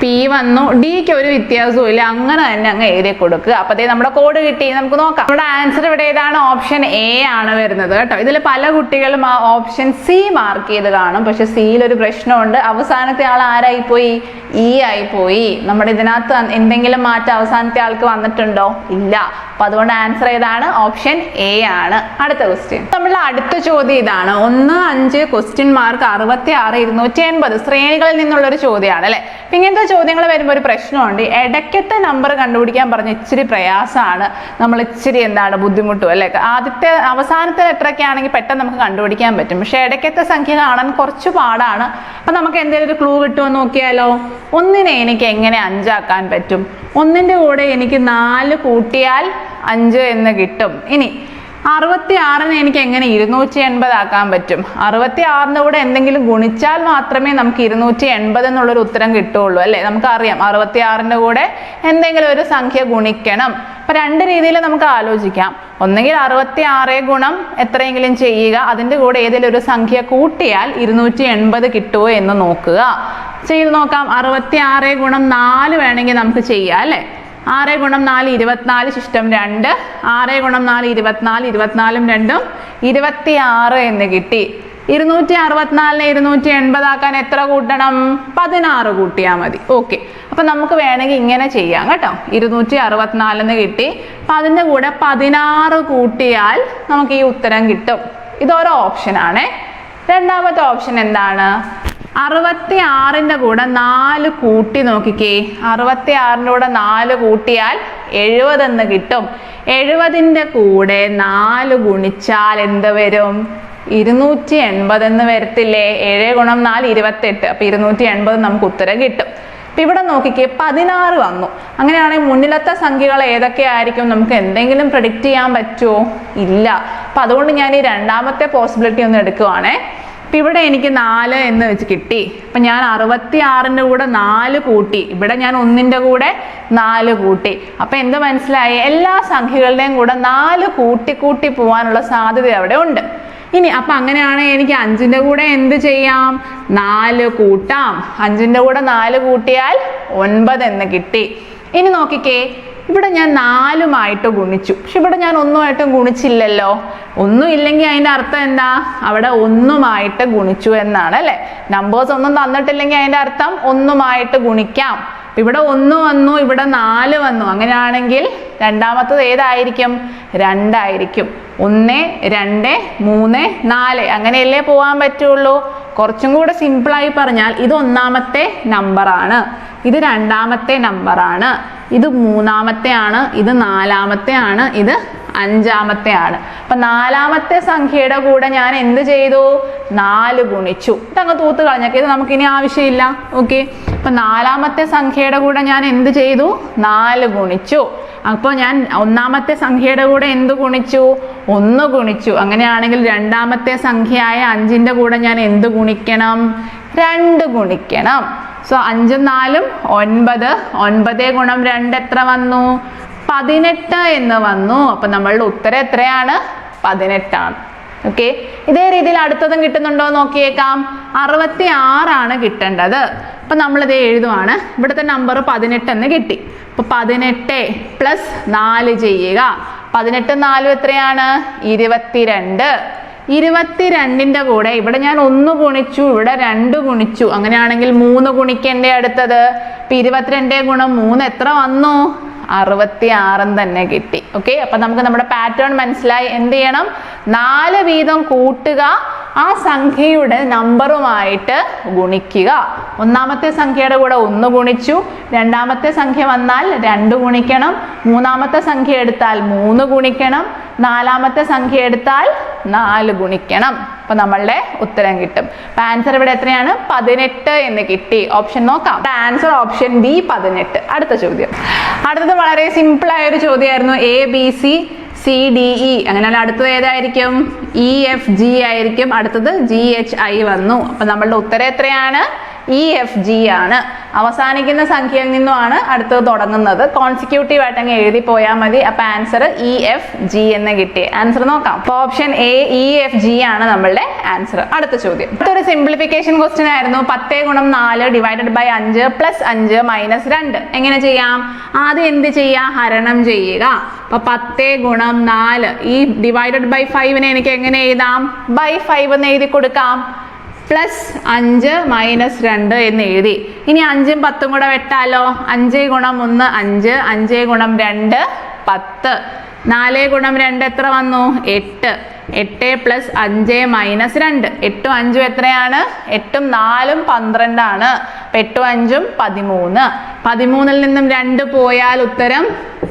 [SPEAKER 1] പി വന്നു ഡിക്ക് ഒരു വ്യത്യാസവും ഇല്ല അങ്ങനെ തന്നെ അങ്ങ് എഴുതി കൊടുക്കുക. അപ്പത്തേ നമ്മുടെ കോഡ് കിട്ടി നമുക്ക് നോക്കാം. നമ്മുടെ ആൻസർ ഇവിടെ ഏതാണ്? ഓപ്ഷൻ എ ആണ് വരുന്നത് കേട്ടോ. ഇതിൽ പല കുട്ടികളും ആ ഓപ്ഷൻ സി മാർക്ക് ചെയ്ത് കാണും. പക്ഷെ സിയിൽ ഒരു പ്രശ്നമുണ്ട്. അവസാനത്തെ ആൾ ആരായി പോയി? ഇ ആയി പോയി. നമ്മുടെ ഇതിനകത്ത് എന്തെങ്കിലും മാറ്റം അവസാനത്തെ ആൾക്ക് വന്നിട്ടുണ്ടോ? ഇല്ല. അപ്പൊ അതുകൊണ്ട് ആൻസർ ഏതാണ്? ഓപ്ഷൻ എ ആണ്. അടുത്ത ക്വസ്റ്റ്യൻ നമ്മളുടെ അടുത്ത ചോദ്യം ഇതാണ്. ഒന്ന് അഞ്ച് ക്വസ്റ്റ്യൻ മാർക്ക് അറുപത്തി ആറ് ഇരുന്നൂറ്റി എൺപത്. ശ്രേണികളിൽ നിന്നുള്ള ഒരു ചോദ്യമാണ് അല്ലെ? ഇങ്ങനത്തെ ചോദ്യങ്ങൾ വരുമ്പോൾ ഒരു പ്രശ്നമുണ്ട്. ഇടയ്ക്കത്തെ നമ്പർ കണ്ടുപിടിക്കാൻ പറഞ്ഞ ഇച്ചിരി പ്രയാസമാണ് നമ്മൾ ഇച്ചിരി എന്താണ് ബുദ്ധിമുട്ടും അല്ലെ? ആദ്യത്തെ അവസാനത്തെ ലെറ്ററൊക്കെ ആണെങ്കിൽ പെട്ടെന്ന് നമുക്ക് കണ്ടുപിടിക്കാൻ പറ്റും. പക്ഷെ ഇടയ്ക്കത്തെ സംഖ്യ കാണാൻ കുറച്ച് പാടാണ്. അപ്പൊ നമുക്ക് എന്തെങ്കിലും ഒരു ക്ലൂ കിട്ടുമോ നോക്കിയാലോ? ഒന്നിനെ എനിക്ക് എങ്ങനെ അഞ്ചാക്കാൻ പറ്റും? ഒന്നിന്റെ കൂടെ എനിക്ക് നാല് കൂട്ടിയാൽ അഞ്ച് എന്ന് കിട്ടും. ഇനി അറുപത്തി ആറിന് എനിക്ക് എങ്ങനെ ഇരുന്നൂറ്റി എൺപത് ആക്കാൻ പറ്റും? അറുപത്തി ആറിന്റെ കൂടെ എന്തെങ്കിലും ഗുണിച്ചാൽ മാത്രമേ നമുക്ക് ഇരുന്നൂറ്റി എൺപത് എന്നുള്ളൊരു ഉത്തരം കിട്ടുള്ളൂ അല്ലേ? നമുക്കറിയാം അറുപത്തി ആറിന്റെ കൂടെ എന്തെങ്കിലും ഒരു സംഖ്യ ഗുണിക്കണം. അപ്പൊ രണ്ട് രീതിയിൽ നമുക്ക് ആലോചിക്കാം. ഒന്നെങ്കിൽ അറുപത്തി ആറ് ഗുണം എത്രയെങ്കിലും ചെയ്യുക അതിന്റെ കൂടെ ഏതെങ്കിലും ഒരു സംഖ്യ കൂട്ടിയാൽ ഇരുന്നൂറ്റി എൺപത് കിട്ടുമോ എന്ന് നോക്കുക. ചെയ്ത് നോക്കാം. അറുപത്തി ആറ് ഗുണം നാല് വേണമെങ്കിൽ നമുക്ക് ചെയ്യാം അല്ലേ? ആറ് ഗുണം നാല് ഇരുപത്തിനാല് ശിഷ്ടം രണ്ട്. ആറ് ഗുണം നാല് ഇരുപത്തിനാല് ഇരുപത്തിനാലും രണ്ടും ഇരുപത്തി ആറ് എന്ന് കിട്ടി. ഇരുന്നൂറ്റി അറുപത്തിനാലിനെ ഇരുന്നൂറ്റി എൺപതാക്കാൻ എത്ര കൂട്ടണം? പതിനാറ് കൂട്ടിയാൽ മതി. ഓക്കെ. അപ്പൊ നമുക്ക് വേണമെങ്കിൽ ഇങ്ങനെ ചെയ്യാം കേട്ടോ. ഇരുന്നൂറ്റി അറുപത്തിനാലെന്ന് കിട്ടി. അപ്പൊ അതിന്റെ കൂടെ പതിനാറ് കൂട്ടിയാൽ നമുക്ക് ഈ ഉത്തരം കിട്ടും. ഇതൊരു ഓപ്ഷനാണേ. രണ്ടാമത്തെ ഓപ്ഷൻ എന്താണ്? അറുപത്തി ആറിന്റെ കൂടെ നാല് കൂട്ടി നോക്കിക്കേ. അറുപത്തി ആറിന്റെ കൂടെ നാല് കൂട്ടിയാൽ എഴുപതെന്ന് കിട്ടും. എഴുപതിന്റെ കൂടെ നാല് ഗുണിച്ചാൽ എന്ത് വരും? ഇരുന്നൂറ്റി എൺപത് എന്ന് വരത്തില്ലേ? ഏഴ് ഗുണം നാല് ഇരുപത്തെട്ട്. അപ്പൊ ഇരുന്നൂറ്റി എൺപത് നമുക്ക് ഉത്തരം കിട്ടും. അപ്പൊ ഇവിടെ നോക്കിക്കേ പതിനാറ് വന്നു. അങ്ങനെയാണെങ്കിൽ മുന്നിലത്തെ സംഖ്യകൾ ഏതൊക്കെ ആയിരിക്കും നമുക്ക് എന്തെങ്കിലും പ്രഡിക്റ്റ് ചെയ്യാൻ പറ്റുമോ? ഇല്ല. അപ്പൊ അതുകൊണ്ട് ഞാൻ ഈ രണ്ടാമത്തെ പോസിബിലിറ്റി ഒന്ന് എടുക്കുവാണേ. അപ്പൊ ഇവിടെ എനിക്ക് നാല് എന്ന് വെച്ച് കിട്ടി. അപ്പൊ ഞാൻ അറുപത്തി ആറിന്റെ കൂടെ നാല് കൂട്ടി. ഇവിടെ ഞാൻ ഒന്നിന്റെ കൂടെ നാല് കൂട്ടി. അപ്പൊ എന്ത് മനസ്സിലായി? എല്ലാ സംഖ്യകളുടെയും കൂടെ നാല് കൂട്ടി കൂട്ടി പോകാനുള്ള സാധ്യത അവിടെ ഉണ്ട്. ഇനി അപ്പൊ അങ്ങനെയാണെങ്കിൽ എനിക്ക് അഞ്ചിന്റെ കൂടെ എന്ത് ചെയ്യാം? നാല് കൂട്ടാം. അഞ്ചിന്റെ കൂടെ നാല് കൂട്ടിയാൽ ഒൻപത് എന്ന് കിട്ടി. ഇനി നോക്കിക്കേ. ഇവിടെ ഞാൻ നാലുമായിട്ട് ഗുണിച്ചു. പക്ഷെ ഇവിടെ ഞാൻ ഒന്നുമായിട്ടും ഗുണിച്ചില്ലല്ലോ. ഒന്നും ഇല്ലെങ്കിൽ അതിന്റെ അർത്ഥം എന്താ? അവിടെ ഒന്നുമായിട്ട് ഗുണിച്ചു എന്നാണ് അല്ലെ? നമ്പേഴ്സ് ഒന്നും തന്നിട്ടില്ലെങ്കിൽ അതിന്റെ അർത്ഥം ഒന്നുമായിട്ട് ഗുണിക്കാം. ഇവിടെ ഒന്ന് വന്നു ഇവിടെ നാല് വന്നു. അങ്ങനെയാണെങ്കിൽ രണ്ടാമത്തത് ഏതായിരിക്കും? രണ്ടായിരിക്കും. ഒന്ന് രണ്ട് മൂന്ന് നാല്. അങ്ങനെയല്ലേ പോകാൻ പറ്റുള്ളൂ? കുറച്ചും കൂടെ സിമ്പിളായി പറഞ്ഞാൽ ഇത് ഒന്നാമത്തെ നമ്പറാണ് ഇത് രണ്ടാമത്തെ നമ്പറാണ് ഇത് മൂന്നാമത്തെ ആണ്. ഇത് നാലാമത്തെ ആണ്. ഇത് അഞ്ചാമത്തെ ആണ്. അപ്പൊ നാലാമത്തെ സംഖ്യയുടെ കൂടെ ഞാൻ എന്ത് ചെയ്തു? നാല് ഗുണിച്ചു. ഇതങ്ങ് തൂത്ത് കളഞ്ഞൊക്കെ. ഇത് നമുക്കിനി ആവശ്യമില്ല. ഓക്കെ. അപ്പൊ നാലാമത്തെ സംഖ്യയുടെ കൂടെ ഞാൻ എന്ത് ചെയ്തു? നാല് ഗുണിച്ചു. അപ്പോൾ ഞാൻ ഒന്നാമത്തെ സംഖ്യയുടെ കൂടെ എന്ത് ഗുണിച്ചു? ഒന്ന് ഗുണിച്ചു. അങ്ങനെയാണെങ്കിൽ രണ്ടാമത്തെ സംഖ്യയായ അഞ്ചിന്റെ കൂടെ ഞാൻ എന്ത് ഗുണിക്കണം? രണ്ട് ഗുണിക്കണം. സോ അഞ്ചും നാലും ഒൻപത്. ഒൻപത് ഗുണം രണ്ട് എത്ര വന്നു? പതിനെട്ട് എന്ന് വന്നു. അപ്പൊ നമ്മളുടെ ഉത്തരം എത്രയാണ്? പതിനെട്ടാണ്. ഓക്കെ ഇതേ രീതിയിൽ അടുത്തതും കിട്ടുന്നുണ്ടോ നോക്കിയേക്കാം. അറുപത്തി ആറാണ് കിട്ടേണ്ടത്. അപ്പൊ നമ്മളിത് എഴുതുവാണ്. ഇവിടുത്തെ നമ്പർ പതിനെട്ട് എന്ന് കിട്ടി. അപ്പൊ പതിനെട്ട് പ്ലസ് നാല് ചെയ്യുക. പതിനെട്ടും നാലും എത്രയാണ്? ഇരുപത്തിരണ്ട്. ഇരുപത്തിരണ്ടിന്റെ കൂടെ ഇവിടെ ഞാൻ ഒന്ന് ഗുണിച്ചു ഇവിടെ രണ്ട് ഗുണിച്ചു. അങ്ങനെയാണെങ്കിൽ മൂന്ന് ഗുണിക്കേണ്ടേ അടുത്തത്? ഇപ്പൊ ഇരുപത്തിരണ്ടേ ഗുണം മൂന്ന് എത്ര വന്നു? അറുപത്തി ആറും തന്നെ കിട്ടി. ഓക്കെ അപ്പൊ നമുക്ക് നമ്മുടെ പാറ്റേൺ മനസ്സിലായി. എന്ത് ചെയ്യണം? നാല് വീതം കൂട്ടുക. ആ സംഖ്യയുടെ നമ്പറുമായിട്ട് ഗുണിക്കുക. ഒന്നാമത്തെ സംഖ്യയുടെ കൂടെ ഒന്ന് ഗുണിച്ചു. രണ്ടാമത്തെ സംഖ്യ വന്നാൽ രണ്ട് ഗുണിക്കണം. മൂന്നാമത്തെ സംഖ്യ എടുത്താൽ മൂന്ന് ഗുണിക്കണം. നാലാമത്തെ സംഖ്യ എടുത്താൽ നാല് ഗുണിക്കണം. അപ്പൊ നമ്മളുടെ ഉത്തരം കിട്ടും. അപ്പൊ ആൻസർ ഇവിടെ എത്രയാണ്? പതിനെട്ട് എന്ന് കിട്ടി. ഓപ്ഷൻ നോക്കാം. ആൻസർ ഓപ്ഷൻ ബി പതിനെട്ട്. അടുത്ത ചോദ്യം. അടുത്തത് വളരെ സിമ്പിൾ ആയ ഒരു ചോദ്യമായിരുന്നു. A B C C D E അങ്ങനെ അടുത്തത് ഏതായിരിക്കും? ഇ എഫ് ജി ആയിരിക്കും. അടുത്തത് ജി എച്ച് ഐ വന്നു. അപ്പൊ നമ്മളുടെ ഉത്തരം എത്രയാണ്? ഇ എഫ് ജി ആണ്. അവസാനിക്കുന്ന സംഖ്യയിൽ നിന്നുമാണ് അടുത്തത് തുടങ്ങുന്നത്. കോൺസിക്യൂട്ടീവ് ആയിട്ട് അങ്ങ് എഴുതി പോയാൽ മതി. അപ്പൊ ആൻസർ ഇ എഫ് ജി എന്ന് കിട്ടി. ആൻസർ നോക്കാം. അപ്പൊ option A E F G ആണ് നമ്മളുടെ ആൻസർ അടുത്ത ചോദ്യം. അടുത്തൊരു സിംപ്ലിഫിക്കേഷൻ ക്വസ്റ്റ്യൻ ആയിരുന്നു. പത്തേ ഗുണം നാല് ഡിവൈഡഡ് ബൈ അഞ്ച് പ്ലസ് അഞ്ച് മൈനസ് രണ്ട്. എങ്ങനെ ചെയ്യാം? ആദ്യം എന്ത് ചെയ്യാം? ഹരണം ചെയ്യുക. അപ്പൊ പത്തേ ഗുണം നാല്. ഈ ഡിവൈഡഡ് ബൈ ഫൈവിനെ എനിക്ക് എങ്ങനെ എഴുതാം? ബൈ ഫൈവ് എന്ന് എഴുതി കൊടുക്കാം. പ്ലസ് അഞ്ച് മൈനസ് രണ്ട് എന്ന് എഴുതി. ഇനി അഞ്ചും പത്തും കൂടെ വെട്ടാലോ? അഞ്ച് ഗുണം ഒന്ന് അഞ്ച് അഞ്ച് ഗുണം രണ്ട് പത്ത്. നാല് ഗുണം രണ്ട് എത്ര വന്നു? എട്ട്. എട്ട് പ്ലസ് അഞ്ച് മൈനസ് രണ്ട്. എട്ടും അഞ്ചും എത്രയാണ്? എട്ടും നാലും പന്ത്രണ്ടാണ്. അപ്പൊ എട്ടും അഞ്ചും പതിമൂന്ന്. പതിമൂന്നിൽ നിന്നും രണ്ട് പോയാൽ ഉത്തരം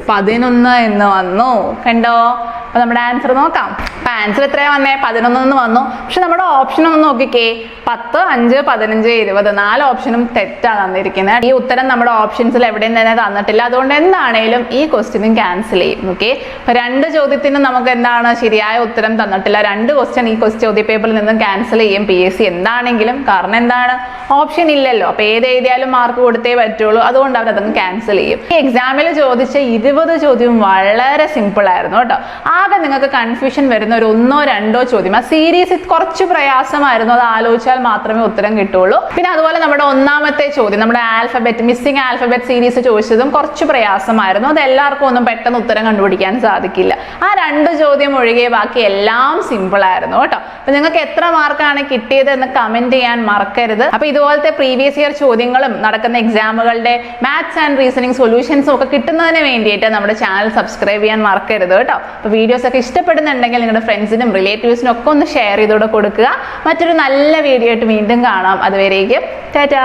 [SPEAKER 1] പതിനൊന്ന് എന്ന് വന്നു. കണ്ടോ? അപ്പൊ നമ്മുടെ ആൻസർ നോക്കാം. അപ്പൊ ആൻസർ എത്രയാ വന്നേ? പതിനൊന്ന് എന്ന് വന്നു. പക്ഷെ നമ്മുടെ ഓപ്ഷൻ ഒന്ന് നോക്കിക്കേ. പത്ത് അഞ്ച് പതിനഞ്ച് ഇരുപത് നാല് ഓപ്ഷനും തെറ്റാണ് തന്നിരിക്കുന്നത്. ഈ ഉത്തരം നമ്മുടെ ഓപ്ഷൻസിൽ എവിടെയും തന്നെ തന്നിട്ടില്ല. അതുകൊണ്ട് എന്താണേലും ഈ ക്വസ്റ്റ്യനും ക്യാൻസൽ ചെയ്യും. ഓക്കെ അപ്പൊ രണ്ട് ചോദ്യത്തിനും നമുക്ക് എന്താണ് ശരിയായ ഉത്തരം തന്നിട്ടില്ല രണ്ട് ക്വസ്റ്റ്യൻ ഈ ക്വസ്റ്റ്യൻ ചോദ്യ പേപ്പറിൽ നിന്നും ക്യാൻസൽ ചെയ്യും. പി എസ് സി എന്താണെങ്കിലും കാരണം എന്താണ്? ഓപ്ഷൻ ഇല്ലല്ലോ. അപ്പൊ ഏത് എഴുതിയാലും മാർക്ക് കൊടുത്തേ പറ്റുള്ളൂ. അതുകൊണ്ട് അവർ അതങ്ങ് ക്യാൻസൽ ചെയ്യും. ഈ എക്സാമിൽ ചോദിച്ച ഇരുപത് ചോദ്യവും വളരെ സിമ്പിൾ ആയിരുന്നു കേട്ടോ. ആകെ നിങ്ങൾക്ക് കൺഫ്യൂഷൻ വരുന്ന ഒരു ഒന്നോ രണ്ടോ ചോദ്യം. ആ സീരീസ് കുറച്ച് പ്രയാസമായിരുന്നു. അത് ആലോചിച്ചാൽ മാത്രമേ ഉത്തരം കിട്ടുള്ളൂ. പിന്നെ അതുപോലെ നമ്മുടെ ഒന്നാമത്തെ ചോദ്യം. നമ്മുടെ ആൽഫബറ്റ് മിസ്സിംഗ് ആൽഫബറ്റ് സീരീസ് ചോദിച്ചതും കുറച്ച് പ്രയാസമായിരുന്നു. അത് എല്ലാവർക്കും ഒന്നും പെട്ടെന്ന് ഉത്തരം കണ്ടുപിടിക്കാൻ സാധിക്കില്ല. ആ രണ്ട് ചോദ്യം ഒഴികെ ബാക്കി എല്ലാം സിമ്പിൾ ആയിരുന്നു കേട്ടോ. അപ്പൊ നിങ്ങൾക്ക് എത്ര മാർക്കാണ് കിട്ടിയത് എന്ന് കമന്റ് ചെയ്യാൻ മറക്കരുത്. അപ്പൊ ഇതുപോലത്തെ പ്രീവിയസ് ഇയർ ചോദ്യങ്ങളും നടക്കുന്ന എക്സാമുകളുടെ മാത്സ് ആൻഡ് റീസണിങ് സൊല്യൂഷൻസും ഒക്കെ കിട്ടുന്നതിന് വേണ്ടിയിട്ട് നമ്മുടെ ചാനൽ സബ്സ്ക്രൈബ് ചെയ്യാൻ മറക്കരുത് കേട്ടോ. അപ്പൊ വീഡിയോസ് ഒക്കെ ഇഷ്ടപ്പെടുന്നുണ്ടെങ്കിൽ നിങ്ങളുടെ ഫ്രണ്ട്സിനും റിലേറ്റീവ്സിനും ഒക്കെ ഒന്ന് ഷെയർ ചെയ്തുകൂടെ കൊടുക്കുക. മറ്റൊരു നല്ല വീഡിയോ ആയിട്ട് വീണ്ടും കാണാം. അതുവരേക്കും ടാറ്റാ.